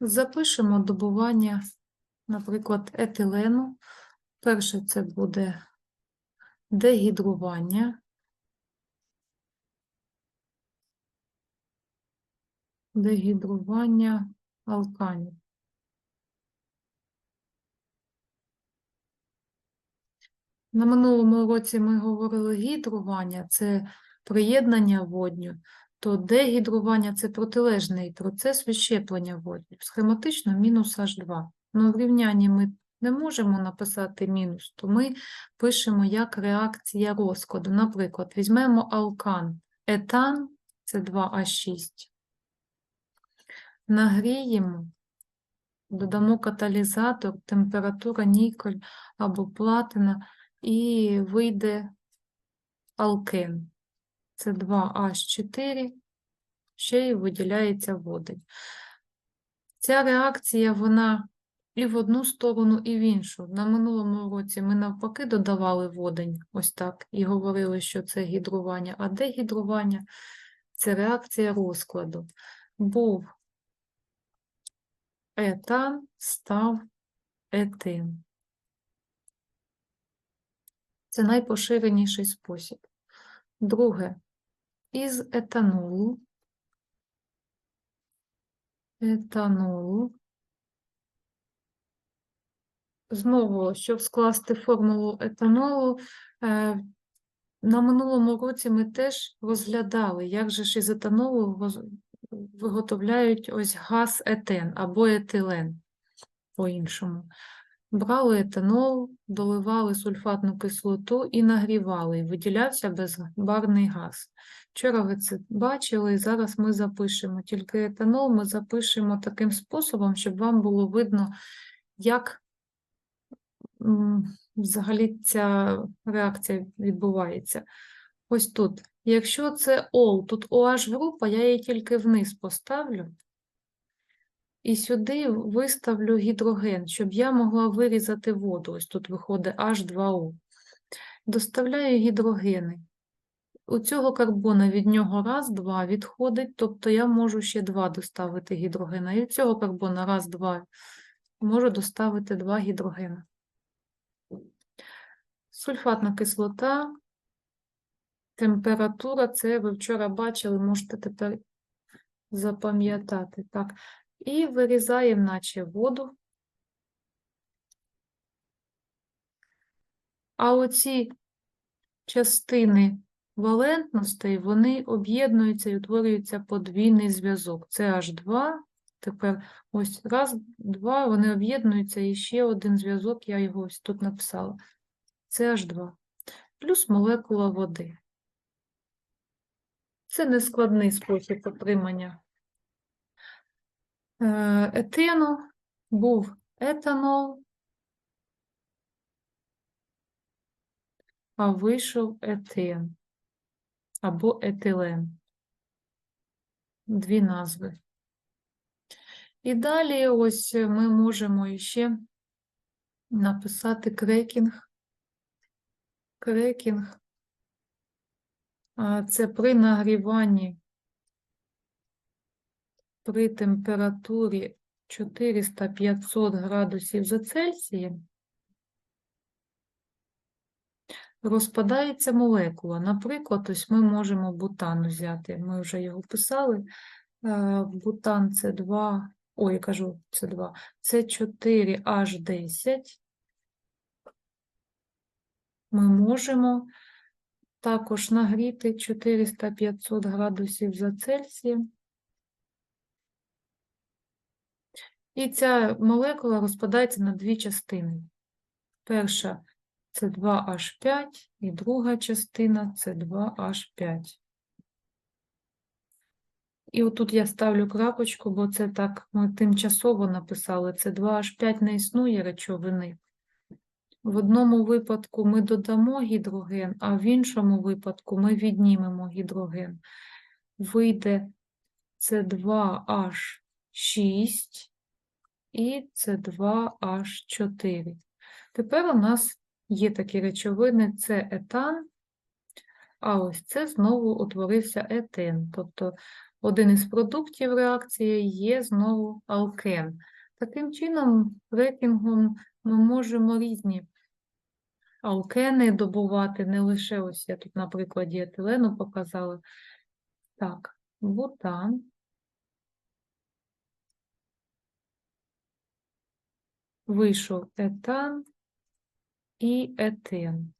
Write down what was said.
Запишемо добування, наприклад, етилену. Перше це буде дегідрування. Дегідрування алканів. На минулому році ми говорили гідрування, це приєднання водню, то дегідрування це протилежний процес відщеплення водню. Схематично мінус H2. Ну, в рівнянні ми не можемо написати мінус, то ми пишемо як реакція розкладу. Наприклад, візьмемо алкан. Етан це 2А6. Нагріємо, додамо каталізатор, температура нікель або платина, і вийде алкен. Це 2H4, ще й виділяється водень. Ця реакція, вона і в одну сторону, і в іншу. На минулому році ми навпаки додавали водень, ось так, і говорили, що це гідрування. А дегідрування – це реакція розкладу. Був етан, став етин. Це найпоширеніший спосіб. Друге, із етанолу, етанолу. Знову, щоб скласти формулу етанолу, е, на минулому році ми теж розглядали, як же ж із етанолу виготовляють ось газ етен або етилен по-іншому. Брали етанол, доливали сульфатну кислоту і нагрівали, і виділявся безбарний газ. Вчора ви це бачили, і зараз ми запишемо. Тільки етанол ми запишемо таким способом, щоб вам було видно, як взагалі ця реакція відбувається. Ось тут. Якщо це ОЛ, тут OH група, я її тільки вниз поставлю. І сюди виставлю гідроген, щоб я могла вирізати воду. Ось тут виходить H2O. Доставляю гідрогени. У цього карбона від нього раз, два відходить, тобто я можу ще два доставити гідрогена. І у цього карбона раз, два можу доставити два гідрогена. Сульфатна кислота, температура, це ви вчора бачили, можете тепер запам'ятати. Так. І вирізаємо, наче воду. А оці частини валентностей, вони об'єднуються і утворюється подвійний зв'язок. Це H2, тепер ось раз, два, вони об'єднуються, і ще один зв'язок, я його ось тут написала. Це H2, плюс молекула води. Це нескладний спосіб отримання етину, був етанол, а вийшов етин або етилен. Дві назви. І далі ось ми можемо ще написати крекінг. Крекінг. Це при нагріванні при температурі 400-500 градусів за Цельсієм розпадається молекула. Наприклад, ось ми можемо бутан взяти. Ми вже його писали. Е, Бутан це 2, ой, я кажу, це 2, це 4H10. Ми можемо також нагріти 400-500 градусів за Цельсієм. І ця молекула розпадається на дві частини. Перша це 2H5, і друга частина це 2H5. І отут я ставлю крапочку, бо це так ми тимчасово написали. Це 2H5 не існує речовини. В одному випадку ми додамо гідроген, а в іншому випадку ми віднімемо гідроген. Вийде це 2H6 і це 2H4. Тепер у нас є такі речовини, це етан, а ось це знову утворився етен. Тобто один із продуктів реакції є знову алкен. Таким чином, фрекінгом ми можемо різні алкени добувати, не лише ось я тут на прикладі етилену показала. Так, бутан. Вийшов етан і етен.